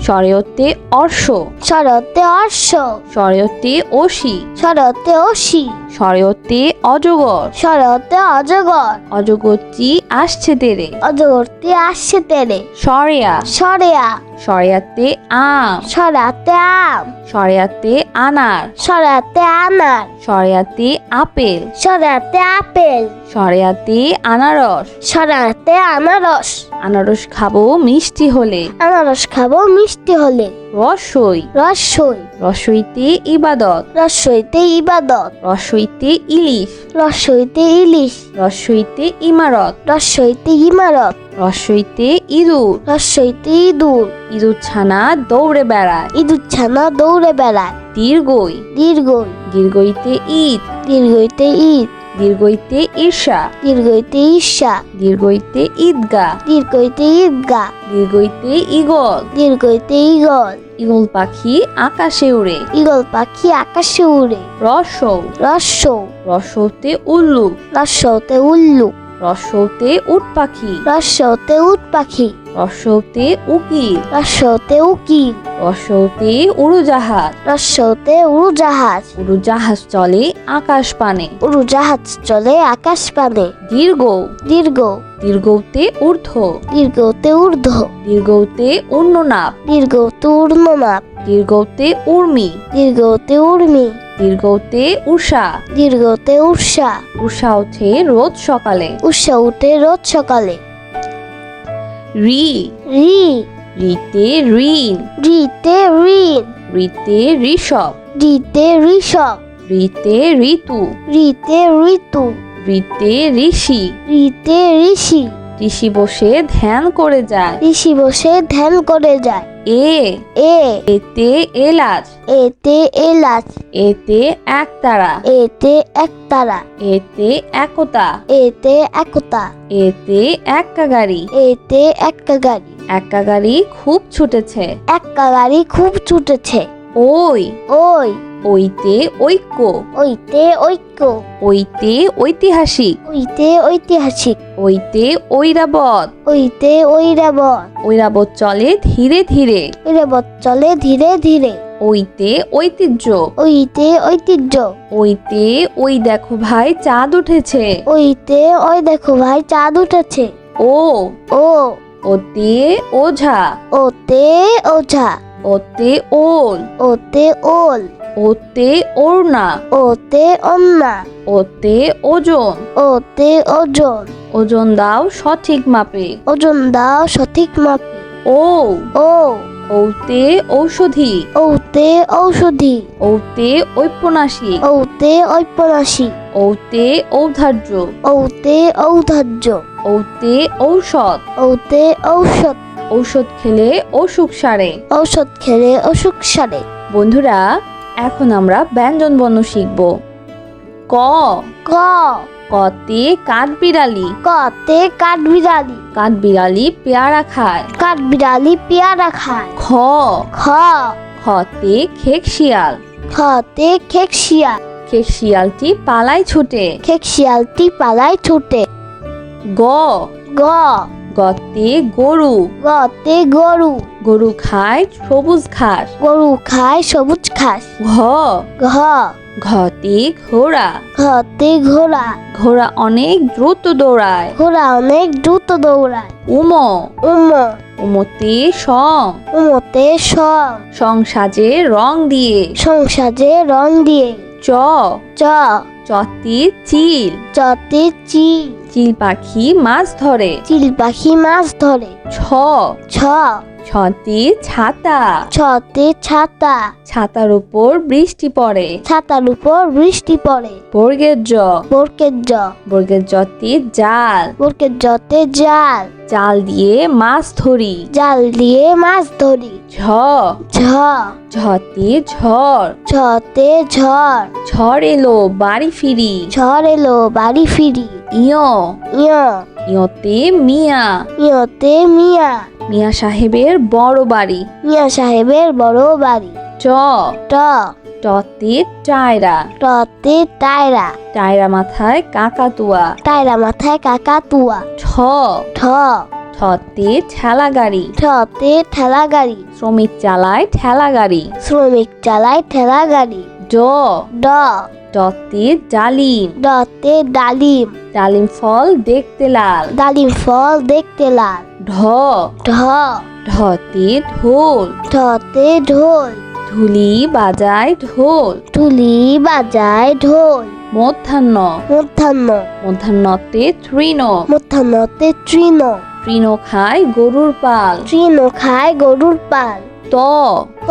স্বরীয়তে অর্শ। শরতে অর্শ। স্বরীয়তে অসি শরতে অসি স্বরীয়তে অজগর। শরতে অজগর। অজগরটি আসছে তেরে। অজগরটি আসছে তেরে। সরেয়া। সরেয়া। সরেয়াতে আম। সরাতে আম। সরেয়াতে আনার। সরাতে আনার। সরেয়াতে আপেল। সরাতে আপেল। সরেয়াতে আনারস। সরাতে আনারস। আনারস খাব মিষ্টি হলে। আনারস খাব মিষ্টি হলে। রসই। রসই। রসইতে ইবাদত। রসইতে ইবাদত। রসইতে ইলিশ। রসইতে ইলিশ। রসইতে ইমারত। রসইতে ইমারত। রসইতে ইঁদুর। রসইতে ইঁদুর। ইঁদুর ছানা দৌড়ে বেড়ায়। ইঁদুর ছানা দৌড়ে বেড়ায়। দীর্ঘই। দীর্ঘই। দীর্ঘইতে ঈদ। দীর্ঘইতে ঈদ। দীর্ঘইতে ঈর্ষা। দীর্ঘইতে ঈর্ষা। দীর্ঘইতে ঈদগা। দীর্ঘইতে ঈদগা। দীর্ঘইতে ইগল দীর্ঘইতে ঈগল। ইগল পাখি আকাশে উড়ে। ঈগল পাখি আকাশে উড়ে। রসৌ রস্য রসৌতে উল্লুক রস্যতে উল্লুক রসৌতে উট পাখি। রস্যতে উট পাখি। রসৌতে উকিল রস্যতে উকিল রসৌতে উড়োজাহাজ। রস্যতে উড়োজাহাজ। উড়োজাহাজ চলে আকাশ পানে। উড়োজাহাজ চলে আকাশ পানে। দীর্ঘ। দীর্ঘ। দীর্ঘতে ঊর্ধ্ব। দীর্ঘতে ঊর্ধ্ব। দীর্ঘতে উন্ননাপ। দীর্ঘতে ঊর্ণনাপ দীর্ঘতে উর্মি। দীর্ঘতে উর্মি। দীর্ঘতে উষা দীর্ঘতে উষা উষা ওঠে রোজ সকালে। উষা উঠে রোজ সকালে। রি। রি। রিতে ঋণ। রিতে ঋণ। রিতে ঋষভ। রিতে ঋষভ। রিতে ঋতু। রিতে ঋতু। রিতে ঋষি। রিতে ঋষি। ঋষি বসে ধ্যান করে যায়। ঋষি বসে ধ্যান করে যায়। এ। এ। এতে এলাচ। এতে এলাচ। এতে একতারা। এতে একতারা। এতে একতা। এতে একতা। এতে একা গাড়ি এতে একটা গাড়ি একা গাড়ি খুব ছুটেছে। একটা গাড়ি খুব ছুটেছে। ওই। ওই। ওইতে ঐক্য। ওইতে ঐক্য। ওইতে ঐতিহাসিক। ওইতে ঐতিহাসিক। ওইতে ঐরাবত ওইতে ঐরাবত ঐরাবত চলে ধীরে ধীরে। ঐরাবত চলে ধীরে ধীরে। ওইতে ঐতিহ্য। ওইতে ঐতিহ্য। ওইতে ওই দেখো ভাই চাঁদ উঠেছে। ওইতে ওই দেখো ভাই চাঁদ উঠেছে। ও। ও। ওতে ওঝা। ওতে ওঝা। ওতে ওল। ওতে ওল। ওতে ওড়না। ওতে অন্না ওতে ওজন। ওতে ওজন। ওজন দাও সঠিক মাপে। ওজন দাও সঠিক মাপে। ও। ও। ওতে ঔষধি। ওতে ঔষধি। ওতে ঔপন্যাসিক। ওতে ঔপন্যাসিক। ওতে ঔধার্য। ওতে ঔধার্য। ওতে ঔষধ। ওতে ঔষধ। ঔষধ খেলে অসুখ সারে। ঔষধ খেলে অসুখ সারে। বন্ধুরা এখন আমরা ব্যঞ্জন বর্ণ শিখব। ক। ক। কতে কাঠবিড়ালি। কতে কাঠবিড়ালি। কাঠবিড়ালি পেয়ারা খায়। কাঠবিড়ালি পেয়ারা খায়। খ। খ। খতে খেক শিয়াল। খতে খেক শিয়াল। খেক শিয়ালটি পালায় ছুটে। খেক শিয়ালটি পালায় ছুটে। গ। গ। গতে গরু। গতে গরু। গরু খায় সবুজ ঘাস। গরু খায় সবুজ ঘাস। ঘ। ঘ। ঘতে ঘোড়া। ঘতে ঘোড়া। ঘোড়া অনেক দ্রুত দৌড়ায়। ঘোড়া অনেক দ্রুত দৌড়ায়। উম। উম। উমতে সং। উমতে সং। সং সাজে রং দিয়ে। সংসাজে রং দিয়ে। চ। চ। চতে চিল। চতে চিল। চিল পাখি মাছ ধরে। চিল পাখি মাছ ধরে। ছ। ছ। ছটি ছাতা। ছতে ছাতা। ছাতার উপর বৃষ্টি পড়ে। ছাতার উপর বৃষ্টি পড়ে। বর্গের জ। বরকের জ। বর্গের জটি জাল। বরকের জতে জাল। জাল দিয়ে মাছ ধরি। জাল দিয়ে মাছ ধরি। ঝ। ঝ। ঝটি ঝড়। ঝতে ঝড়। ঝড় এলো বাড়ি ফিরি। ঝড় এলো বাড়ি ফিরি। ইয়। ইয়। ইয়তে মিয়া। ইয়তে মিয়া। মিয়া সাহেবের বড় বাড়ি। মিয়া সাহেবের বড় বাড়ি। চ। ট। টতে টায়রা। টতে টায়রা। টায়রা মাথায় কাকাতুয়া। টায়রা মাথায় কাকাতুয়া। ঠ। ঠ। ঠতে ঠেলা গাড়ি ঠতে ঠেলা গাড়ি শ্রমিক চালায় ঠেলা গাড়ি শ্রমিক চালায় ঠেলা গাড়ি ড ড। ডতে ডালিম। ডতে ডালিম। ডালিম ফল দেখতে লাল। ডালিম ফল দেখতে লাল। ঢ। ঢ। ঢতে ঢোল। ঢতে ঢোল। ধুলি বাজায় ঢোল। টুলি বাজায় ঢোল। মধ্যাহ্ন। মধ্যাহ্ন। মধ্যাহ্নতে তৃণ। মধ্যাহ্নতে তৃণ। তৃণ খায় গরুর পাল। তৃণ খায় গরুর পাল। ত। ত।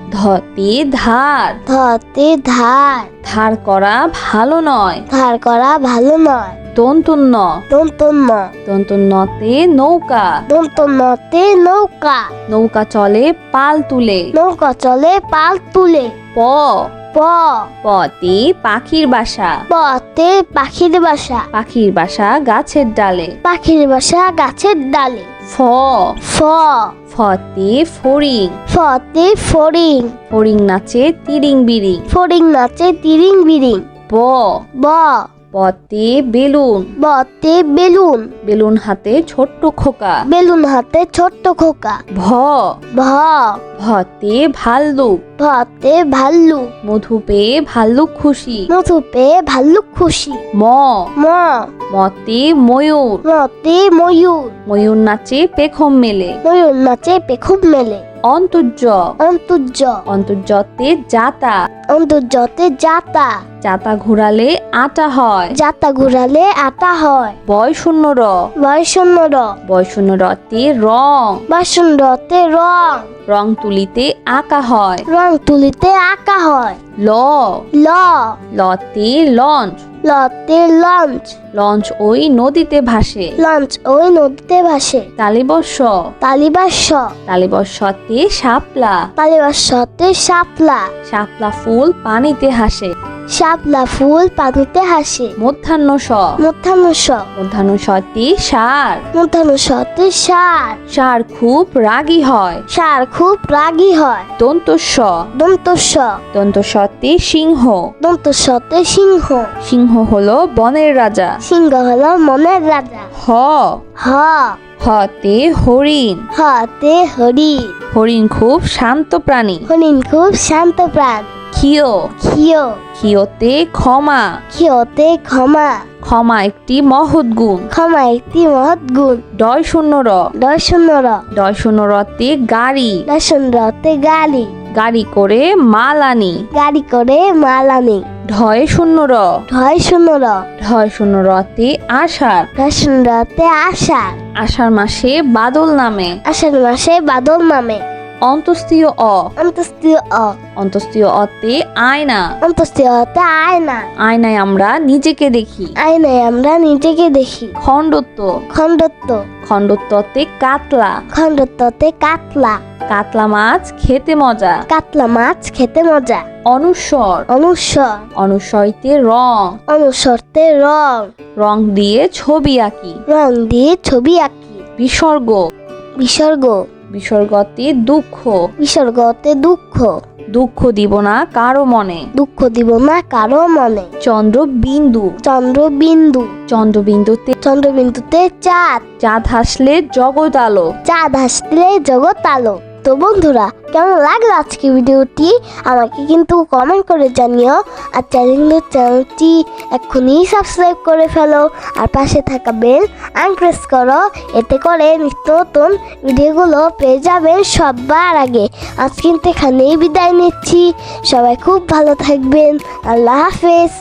ধতে ধার। ধতে ধার। ধার করা ভালো নয়। ধার করা ভালো নয়। দন্তন্য দন্তন্য দন্তন্যতে নৌকা। দন্তন্যতে নৌকা। নৌকা চলে পাল তুলে। নৌকা চলে পাল তুলে। প। প। পতে পাখির বাসা। পতে পাখির বাসা। পাখির বাসা গাছের ডালে। পাখির বাসা গাছের ডালে। ফ। ফ। ফতে ফড়িং। ফতে ফড়িং। ফড়িং নাচে তিরিং বিরিং। ফড়িং নাচে তিরিং বিরিং। ব। ব। বতে বেলুন। বতে বেলুন। বেলুন হাতে ছোট্ট খোকা। বেলুন হাতে ছোট্ট খোকা। ভ। ভ। ভতে ভাল্লুক। ভতে ভাল্লুক। মধু পেয়ে ভাল্লুক খুশি। মধু পেয়ে ভাল্লুক খুশি। ম। ম। মতে ময়ূর। মতে ময়ূর। ময়ূর নাচে পেখম মেলে। ময়ূর নাচে পেখম মেলে। অন্তর্য। অন্তর্য। অন্তর্যতে জাতা অন্তর্যতে জাতা জাতা ঘুরালে আটা হয়। জাতা ঘুরালে আটা হয়। বয় শূন্য র। বয়সন্ন র। বয় শূন্য রতে রং। বাসন রতে রং। রং তুলিতে আঁকা হয়। রং তুলিতে আঁকা হয়। ল। ল। লতে লঞ্চ। লতে লঞ্চ। লঞ্চ ওই নদীতে ভাসে। লঞ্চ ওই নদীতে ভাসে। তালিবর্ষ। তালিবাস তালিবর্ষতে শাপলা। তালিবর্ষতে শাপলা। শাপলা ফুল পানিতে হাসে। শাপলা ফুল পানিতে হাসে। মধ্যাহ্ন স। মধ্যাহ্ন স। মধ্যাহ্ন সতে সার। মধ্যাহ্ন সতে সার। সার খুব রাগী হয়। সার খুব রাগী হয়। দন্তস্ব দন্ত স। দন্তস্বতে সিংহ। দন্ত সতে সিংহ। সিংহ হলো বনের রাজা। সিংহ হলো মনের রাজা। হ। হ। হতে হরিণ। হাতে হরি হরিণ খুব শান্ত প্রাণী। হরিণ খুব শান্ত প্রাণ। ক্ষিয় ক্ষিয় ক্ষিয়তে ক্ষমা। ক্ষিয়তে ক্ষমা। ক্ষমা একটি মহৎ গুণ। ক্ষমা একটি মহৎ গুণ। ডয় শূন্য র। শূন্য র। ডয় শূন্য রতে গাড়ি। দর্শন রতে গাড়ি। গাড়ি করে মাল আনি। গাড়ি করে মাল আনি। ঢয় শূন্য র। ঢয় শূন্য র। ঢয় শূন্য রতে আষাঢ়। দর্শন রতে আষাঢ়। আষাঢ় মাসে বাদল নামে। আষাঢ় মাসে বাদল নামে। অন্তস্তীয় অ অন্তস্তীয় অ অন্তস্তীয় অতে আয়না অন্তস্তীয় হতে আয়না আয়নায় আমরা নিজেকে দেখি আয়নায় আমরা নিজেকে দেখি খণ্ডত্ব খণ্ডত্ব খণ্ডত্বতে কাতলা খণ্ডত্বতে কাতলা কাতলা মাছ খেতে মজা কাতলা মাছ খেতে মজা অনুস্বর অনুস্বর অনুস্বরিতে রং অনুসরতে রং রং দিয়ে ছবি আঁকি রং দিয়ে ছবি আঁকি বিসর্গ বিসর্গ বিসর্গতে দুঃখ। বিসর্গতে দুঃখ। দুঃখ দিব না কারও মনে। দুঃখ দিব না কারও মনে। চন্দ্র বিন্দু চন্দ্র চন্দ্রবিন্দু। চন্দ্রবিন্দুতে চন্দ্রবিন্দুতে চাঁদ। চাঁদ হাসলে জগৎ আলো। চাঁদ হাসলে জগৎ আলো। তো বন্ধুরা, কেমন লাগল আজকে ভিডিওটি? আমাকে কিন্তু কমেন্ট করে জানিও। আর চ্যানেল চ্যানেলটি এক্ষুনি সাবস্ক্রাইব করে ফেলো। আর পাশে থাকা বেল আনপ্রেস করো। এতে করে নিত্য নতুন ভিডিওগুলো পেয়ে যাবেন সবার আগে। আজ কিন্তু এখানেই বিদায় নিচ্ছি। সবাই খুব ভালো থাকবেন। আল্লাহ হাফেজ।